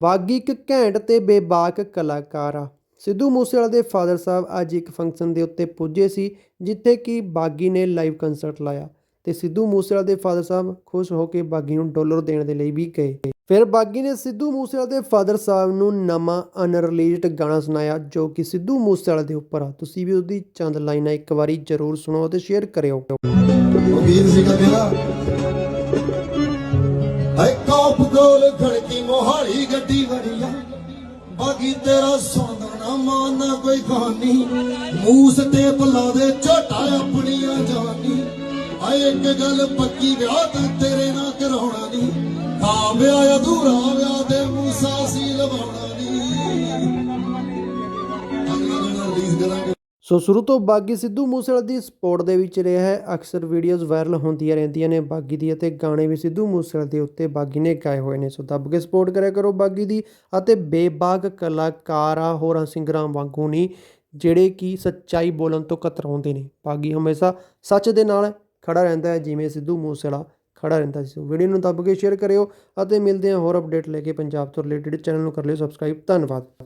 ਬਾਗੀ ਇੱਕ ਘੈਂਟ ਤੇ ਬੇਬਾਕ ਕਲਾਕਾਰ। ਆ ਸਿੱਧੂ ਮੂਸੇਵਾਲਾ ਦੇ ਫਾਦਰ ਸਾਹਿਬ ਅੱਜ ਇੱਕ ਫੰਕਸ਼ਨ ਦੇ ਉੱਤੇ ਪੁੱਜੇ ਸੀ, ਜਿੱਥੇ ਕਿ ਬਾਗੀ ਨੇ ਲਾਈਵ ਕੰਸਰਟ ਲਾਇਆ ਤੇ ਸਿੱਧੂ ਮੂਸੇਵਾਲਾ ਦੇ ਫਾਦਰ ਸਾਹਿਬ ਖੁਸ਼ ਹੋ ਕੇ ਬਾਗੀ ਨੂੰ ਡਾਲਰ ਦੇਣ ਦੇ ਲਈ ਵੀ ਗਏ। ਫਿਰ ਬਾਗੀ ਨੇ ਸਿੱਧੂ ਮੂਸੇਵਾਲਾ ਦੇ ਫਾਦਰ ਸਾਹਿਬ ਨੂੰ ਨਵਾਂ ਅਨਰਿਲੀਜ਼ਡ ਗਾਣਾ ਸੁਣਾਇਆ, ਜੋ ਕਿ ਸਿੱਧੂ ਮੂਸੇਵਾਲਾ ਦੇ ਉੱਪਰ ਆ। ਤੁਸੀਂ ਵੀ ਉਹਦੀ ਚੰਦ ਲਾਈਨਾਂ ਇੱਕ ਵਾਰੀ ਜ਼ਰੂਰ ਸੁਣੋ ਤੇ ਸ਼ੇਅਰ ਕਰਿਓ। ਵੀਰ ਸੀਗਾ ਤੇਰਾ ਹਾਏ ਕਾਪ ਖੜਕੀ ਮੋਹਾਲੀ ਗੱਡੀ ਬਣੀ ਆ ਬਾਕੀ ਤੇਰਾ ਸੁਣਦਾ ਨਾ ਮਾਨਾ ਕੋਈ ਕਹਾਣੀ। ਮੂਸ ਤੇ ਪੱਲਾ ਦੇ ਝੋਟਾ ਆਪਣੀਆਂ ਜਾਨੀ। ਹਾਏ, ਇੱਕ ਗੱਲ ਪੱਕੀ, ਵਿਆਹ ਤਾਂ ਤੇਰੇ ਨਾਲ ਕਰਾਉਣਾ ਨਹੀਂ। ਤਾਂ ਵਿਆਹ ਅਧੂਰਾ ਸੋ ਸ਼ੁਰੂ ਤੋਂ ਬਾਗੀ ਸਿੱਧੂ ਮੂਸੇਵਾਲਾ ਦੀ ਸਪੋਰਟ ਦੇ ਵਿੱਚ ਰਿਹਾ ਹੈ। ਅਕਸਰ ਵੀਡੀਓਜ਼ ਵਾਇਰਲ ਹੁੰਦੀਆਂ ਰਹਿੰਦੀਆਂ ਨੇ ਬਾਗੀ ਦੀ ਅਤੇ ਗਾਣੇ ਵੀ ਸਿੱਧੂ ਮੂਸੇਵਾਲਾ ਦੇ ਉੱਤੇ ਬਾਗੀ ਨੇ ਗਾਏ ਹੋਏ ਨੇ। ਸੋ ਦੱਬ ਕੇ ਸਪੋਰਟ ਕਰਿਆ ਕਰੋ ਬਾਗੀ ਦੀ ਅਤੇ ਬੇਬਾਗ ਕਲਾਕਾਰਾਂ, ਹੋਰਾਂ ਸਿੰਗਰਾਂ ਵਾਂਗੂ ਨਹੀਂ, ਜਿਹੜੇ ਕਿ ਸੱਚਾਈ ਬੋਲਣ ਤੋਂ ਕਤਰਾਉਂਦੇ ਨੇ। ਬਾਗੀ ਹਮੇਸ਼ਾ ਸੱਚ ਦੇ ਨਾਲ ਖੜਾ ਰਹਿੰਦਾ ਹੈ, ਜਿਵੇਂ ਸਿੱਧੂ ਮੂਸੇਵਾਲਾ ਖੜਾ ਰਹਿੰਦਾ ਸੀ। ਵੀਡੀਓ ਨੂੰ ਦੱਬ ਕੇ ਸ਼ੇਅਰ ਕਰਿਓ ਅਤੇ ਮਿਲਦੇ ਹਾਂ ਹੋਰ ਅਪਡੇਟ ਲੈ ਕੇ ਪੰਜਾਬ ਤੋਂ ਰਿਲੇਟਡ ਚੈਨਲ ਨੂੰ। ਕਰ ਲਿਓ ਸਬਸਕ੍ਰਾਈਬ ਧੰਨਵਾਦ।